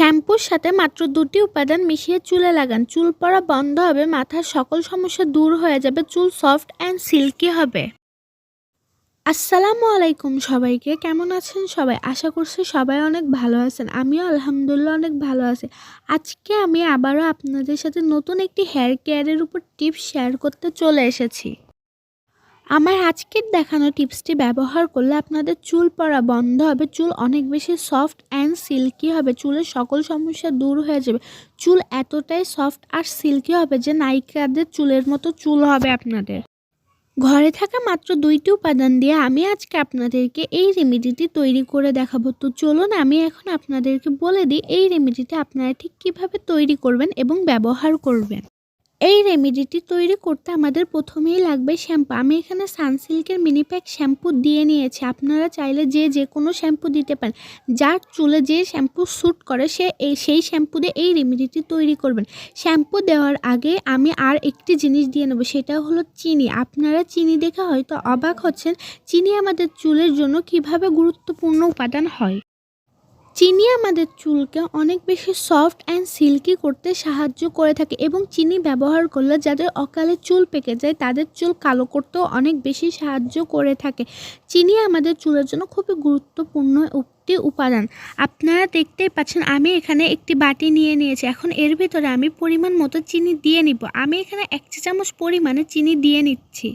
শ্যাম্পুর সাথে মাত্র দুটি উপাদান মিশিয়ে চুলে লাগান। চুল পড়া বন্ধ হবে, মাথার সকল সমস্যা দূর হয়ে যাবে, চুল সফট অ্যান্ড সিল্কি হবে। আসসালামু আলাইকুম সবাইকে, কেমন আছেন সবাই? আশা করছি সবাই অনেক ভালো আছেন, আমিও আলহামদুলিল্লাহ অনেক ভালো আছি। আজকে আমি আবারও আপনাদের সাথে নতুন একটি হেয়ার কেয়ারের উপর টিপস শেয়ার করতে চলে এসেছি। আমার আজকের দেখানো টিপসটি ব্যবহার করলে আপনাদের চুল পড়া বন্ধ হবে, চুল অনেক বেশি সফট অ্যান্ড সিল্কি হবে, চুলের সকল সমস্যা দূর হয়ে যাবে। চুল এতটাই সফট আর সিল্কি হবে যে নায়িকাদের চুলের মতো চুল হবে আপনাদের। ঘরে থাকা মাত্র দুইটি উপাদান দিয়ে আমি আজকে আপনাদেরকে এই রেমেডিটি তৈরি করে দেখাবো। তো চলুন আমি এখন আপনাদেরকে বলে দিই, এই রেমেডিটি আপনারা ঠিক কীভাবে তৈরি করবেন এবং ব্যবহার করবেন। এই রেমেডিটি তৈরি করতে আমাদের প্রথমেই লাগবে শ্যাম্পু আমি এখানে সানসিল্কের মিনি প্যাক শ্যাম্পু দিয়ে নিয়েছি। আপনারা চাইলে যে যে কোনো শ্যাম্পু দিতে পারেন। যার চুলে যে শ্যাম্পু স্যুট করে, সে এই, সেই শ্যাম্পু দিয়ে এই রেমেডিটি তৈরি করবেন। শ্যাম্পু দেওয়ার আগে আমি আর একটি জিনিস দিয়ে নেব, সেটা হলো চিনি। আপনারা চিনি দেখে হয়তো অবাক হচ্ছেন, চিনি আমাদের চুলের জন্য কীভাবে গুরুত্বপূর্ণ উপাদান হয়। চিনি আমাদের চুলকে অনেক বেশি সফট অ্যান্ড সিল্কি করতে সাহায্য করে থাকে এবং চিনি ব্যবহার করলে যাদের অকালে চুল পেকে যায়, তাদের চুল কালো করতেও অনেক বেশি সাহায্য করে থাকে। চিনি আমাদের চুলের জন্য খুবই গুরুত্বপূর্ণ একটি উপাদান। আপনারা দেখতেই পাচ্ছেন, আমি এখানে একটি বাটি নিয়ে নিয়েছি। এখন এর ভিতরে আমি পরিমাণ মতো চিনি দিয়ে নিব। আমি এখানে এক চা চামচ পরিমাণে চিনি দিয়ে নিচ্ছি।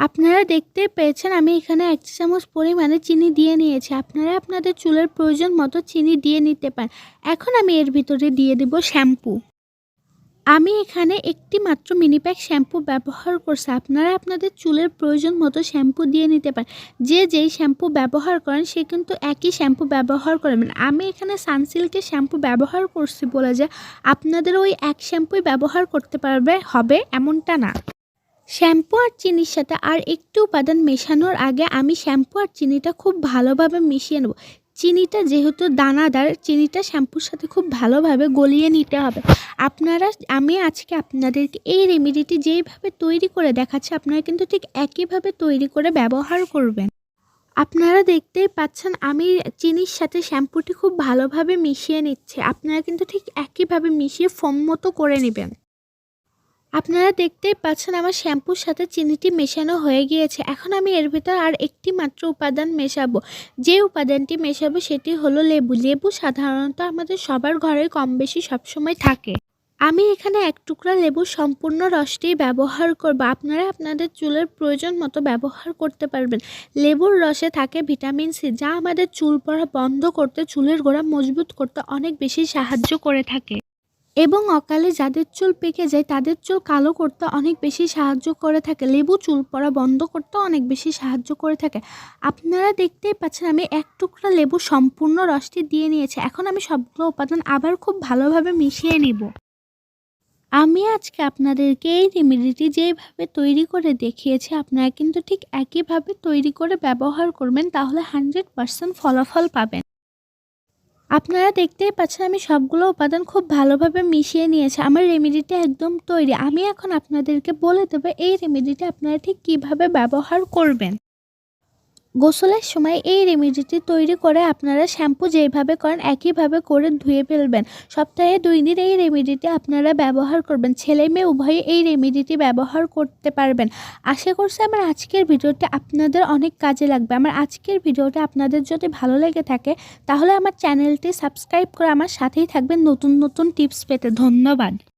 আপনারা দেখতে পেয়েছেন আমি এখানে এক চামচ পরিমাণে চিনি দিয়ে নিয়েছি। আপনারা আপনাদের চুলের প্রয়োজন মতো চিনি দিয়ে নিতে পারেন। এখন আমি এর ভিতরে দিয়ে দেব শ্যাম্পু। আমি এখানে একটি মাত্র মিনি প্যাক শ্যাম্পু ব্যবহার করছি। আপনারা আপনাদের চুলের প্রয়োজন মতো শ্যাম্পু দিয়ে নিতে পারেন। যে যেই শ্যাম্পু ব্যবহার করেন, সে কিন্তু একই শ্যাম্পু ব্যবহার করবেন। আমি এখানে সানসিল্কের শ্যাম্পু ব্যবহার করছি বলে যে আপনাদের ওই এক শ্যাম্পুই ব্যবহার করতে পারবে, হবে এমনটা না। শ্যাম্পু আর চিনির সাথে আর একটু উপাদান মেশানোর আগে আমি শ্যাম্পু আর চিনিটা খুব ভালোভাবে মিশিয়ে নেব। চিনিটা যেহেতু দানাদার, চিনিটা শ্যাম্পুর সাথে খুব ভালোভাবে গলিয়ে নিতে হবে। আপনারা, আমি আজকে আপনাদেরকে এই রেমেডিটি যেইভাবে তৈরি করে দেখাচ্ছি, আপনারা কিন্তু ঠিক একইভাবে তৈরি করে ব্যবহার করবেন। আপনারা দেখতেই পাচ্ছেন, আমি চিনির সাথে শ্যাম্পুটি খুব ভালোভাবে মিশিয়ে নিচ্ছে। আপনারা কিন্তু ঠিক একইভাবে মিশিয়ে ফোম মতো করে নেবেন। আপনারা দেখতেই পাচ্ছেন আমার শ্যাম্পুর সাথে চিনিটি মেশানো হয়ে গিয়েছে। এখন আমি এর ভিতর আর একটি মাত্র উপাদান মেশাবো। যে উপাদানটি মেশাবো সেটি হলো লেবু। লেবু সাধারণত আমাদের সবার ঘরে কম বেশি সবসময় থাকে। আমি এখানে এক টুকরা লেবুর সম্পূর্ণ রসটি ব্যবহার করব। আপনারা আপনাদের চুলের প্রয়োজন মতো ব্যবহার করতে পারবেন। লেবুর রসে থাকে ভিটামিন সি, যা আমাদের চুল পড়া বন্ধ করতে, চুলের গোড়া মজবুত করতে অনেক বেশি সাহায্য করে থাকে। এবং অকালে যাদের চুল পেকে যায়, তাদের চুল কালো করতে অনেক বেশি সাহায্য করে থাকে। লেবু চুল পড়া বন্ধ করতে অনেক বেশি সাহায্য করে থাকে। আপনারা দেখতেই পাচ্ছেন, আমি এক টুকরা লেবু সম্পূর্ণ রসটি দিয়ে নিয়েছি। এখন আমি সবগুলো উপাদান আবার খুব ভালোভাবে মিশিয়ে নিব। আমি আজকে আপনাদেরকে এই রেমেডিটি যেভাবে তৈরি করে দেখিয়েছি, আপনারা কিন্তু ঠিক একইভাবে তৈরি করে ব্যবহার করবেন, তাহলে হান্ড্রেড পারসেন্ট ফলাফল পাবেন। আপনারা দেখতেই পাচ্ছেন আমি সবগুলো উপাদান খুব ভালোভাবে মিশিয়ে নিয়েছি। আমার রেমেডিটা একদম তৈরি। আমি এখন আপনাদেরকে বলে দেবো এই রেমেডিটা আপনারা ঠিক কীভাবে ব্যবহার করবেন। গোসলের সময় এই রেমেডিটি তৈরি করে আপনারা শ্যাম্পু যেইভাবে করেন, একইভাবে করে ধুয়ে ফেলবেন। সপ্তাহে দুই দিন এই রেমেডিটি আপনারা ব্যবহার করবেন। ছেলে মেয়ে উভয়ে এই রেমেডিটি ব্যবহার করতে পারবেন। আশা করছি আমার আজকের ভিডিওটি আপনাদের অনেক কাজে লাগবে। আমার আজকের ভিডিওটা আপনাদের যদি ভালো লেগে থাকে, তাহলে আমার চ্যানেলটি সাবস্ক্রাইব করে আমার সাথেই থাকবেন। নতুন নতুন টিপস পেতে ধন্যবাদ।